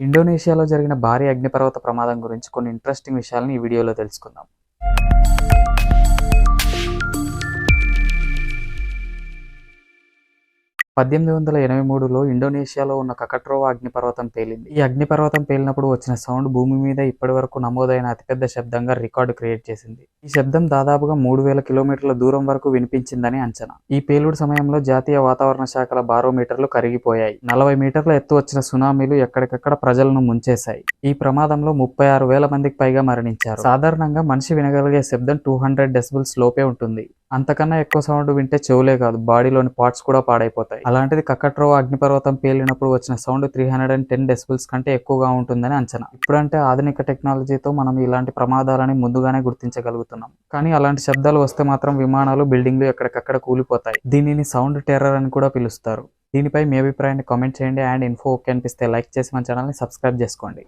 ఇండోనేషియాలో జరిగిన భారీ అగ్నిపర్వత ప్రమాదం గురించి కొన్ని ఇంట్రెస్టింగ్ విషయాలను ఈ వీడియోలో తెలుసుకుందాం. పద్దెనిమిది వందల ఎనభై మూడులో ఇండోనేషియాలో ఉన్న కకట్రోవా అగ్నిపర్వతం పేలింది ఈ అగ్నిపర్వతం పేలినప్పుడు వచ్చిన సౌండ్ భూమి మీద ఇప్పటి వరకు నమోదైన అతిపెద్ద శబ్దంగా రికార్డు క్రియేట్ చేసింది. ఈ శబ్దం దాదాపుగా మూడు వేల కిలోమీటర్ల దూరం వరకు వినిపించిందని అంచనా. ఈ పేలుడు సమయంలో జాతీయ వాతావరణ శాఖల బారోమీటర్లు కరిగిపోయాయి. నలభై మీటర్ల ఎత్తు వచ్చిన సునామీలు ఎక్కడికక్కడ ప్రజలను ముంచేశాయి. ఈ ప్రమాదంలో ముప్పై ఆరు వేల మందికి పైగా మరణించారు. సాధారణంగా మనిషి వినగలిగే శబ్దం టూ హండ్రెడ్ డెసిబుల్స్ లోపే ఉంటుంది. అంతకన్నా ఎక్కువ సౌండ్ వింటే చెవులే కాదు బాడీలోని పార్ట్స్ కూడా పాడైపోతాయి. అలాంటిది కక్కట్రో అగ్నిపర్వతం పేలినప్పుడు వచ్చిన sound three hundred and ten decibels కంటే ఎక్కువగా ఉంటుందని అంచనా. ఇప్పుడంటే ఆధునిక టెక్నాలజీతో మనం ఇలాంటి ప్రమాదాలని ముందుగానే గుర్తించగలుగుతున్నాం. కానీ అలాంటి శబ్దాలు వస్తే మాత్రం విమానాలు బిల్డింగ్లు ఎక్కడికక్కడ కూలిపోతాయి. దీనిని సౌండ్ టెర్రర్ అని కూడా పిలుస్తారు. దీనిపై మీ అభిప్రాయాన్ని కామెంట్ చేయండి అండ్ ఇన్ఫో ఓకే అనిపిస్తే లైక్ చేసి మన ఛానల్ని సబ్స్క్రైబ్ చేసుకోండి.